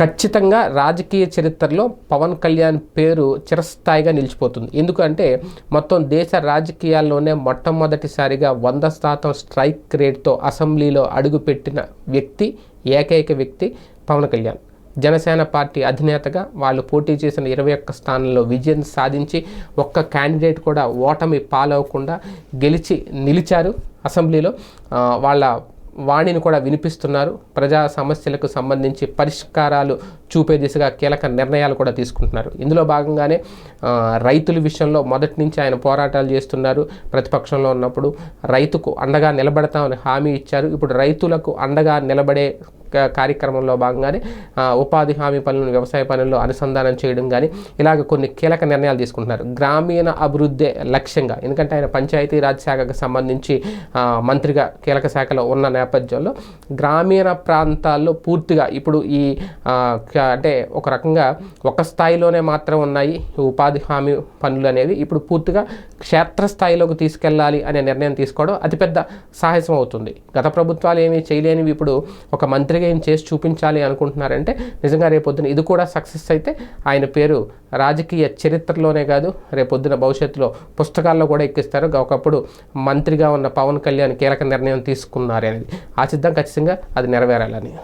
ఖచ్చితంగా రాజకీయ చరిత్రలో పవన్ కళ్యాణ్ పేరు చిరస్థాయిగా నిలిచిపోతుంది. ఎందుకంటే మొత్తం దేశ రాజకీయాల్లోనే మొట్టమొదటిసారిగా వంద శాతం స్ట్రైక్ రేట్తో అసెంబ్లీలో అడుగుపెట్టిన వ్యక్తి ఏకైక వ్యక్తి పవన్ కళ్యాణ్. జనసేన పార్టీ అధినేతగా వాళ్ళు పోటీ చేసిన ఇరవై ఒక్క స్థానంలో విజయం సాధించి ఒక్క క్యాండిడేట్ కూడా ఓటమి పాలవకుండా గెలిచి నిలిచారు అసెంబ్లీలో. వాళ్ళ వాణిని కూడా వినిపిస్తున్నారు. ప్రజా సమస్యలకు సంబంధించి పరిష్కారాలు చూపే దిశగా కీలక నిర్ణయాలు కూడా తీసుకుంటున్నారు. ఇందులో భాగంగానే రైతుల విషయంలో మొదటి నుంచి ఆయన పోరాటాలు చేస్తున్నారు. ప్రతిపక్షంలో ఉన్నప్పుడు రైతుకు అండగా నిలబడతామని హామీ ఇచ్చారు. ఇప్పుడు రైతులకు అండగా నిలబడే కార్యక్రమంలో భాగంగానే ఉపాధి హామీ పనులను వ్యవసాయ పనుల్లో అనుసంధానం చేయడం కానీ ఇలాగ కొన్ని కీలక నిర్ణయాలు తీసుకుంటున్నారు. గ్రామీణ అభివృద్ధి లక్ష్యంగా. ఎందుకంటే ఆయన పంచాయతీ రాజ్ శాఖకు సంబంధించి మంత్రిగా కీలక శాఖలో ఉన్న నేపథ్యంలో గ్రామీణ ప్రాంతాల్లో పూర్తిగా ఇప్పుడు ఈ అంటే ఒక రకంగా ఒక స్థాయిలోనే మాత్రం ఉన్నాయి. ఉపాధి హామీ పనులు అనేవి ఇప్పుడు పూర్తిగా క్షేత్రస్థాయిలోకి తీసుకెళ్ళాలి అనే నిర్ణయం తీసుకోవడం అతిపెద్ద సాహసం అవుతుంది. గత ప్రభుత్వాలు ఏమీ చేయలేనివి ఇప్పుడు ఒక మంత్రిగా ఏం చేసి చూపించాలి అనుకుంటున్నారంటే నిజంగా రేపొద్దున ఇది కూడా సక్సెస్ అయితే ఆయన పేరు రాజకీయ చరిత్రలోనే కాదు రేపొద్దున భవిష్యత్తులో పుస్తకాల్లో కూడా ఎక్కిస్తారు. ఒకప్పుడు మంత్రిగా ఉన్న పవన్ కళ్యాణ్ కీలక నిర్ణయం తీసుకున్నారనేది. ఆశిద్దాం ఖచ్చితంగా అది నెరవేరాలని.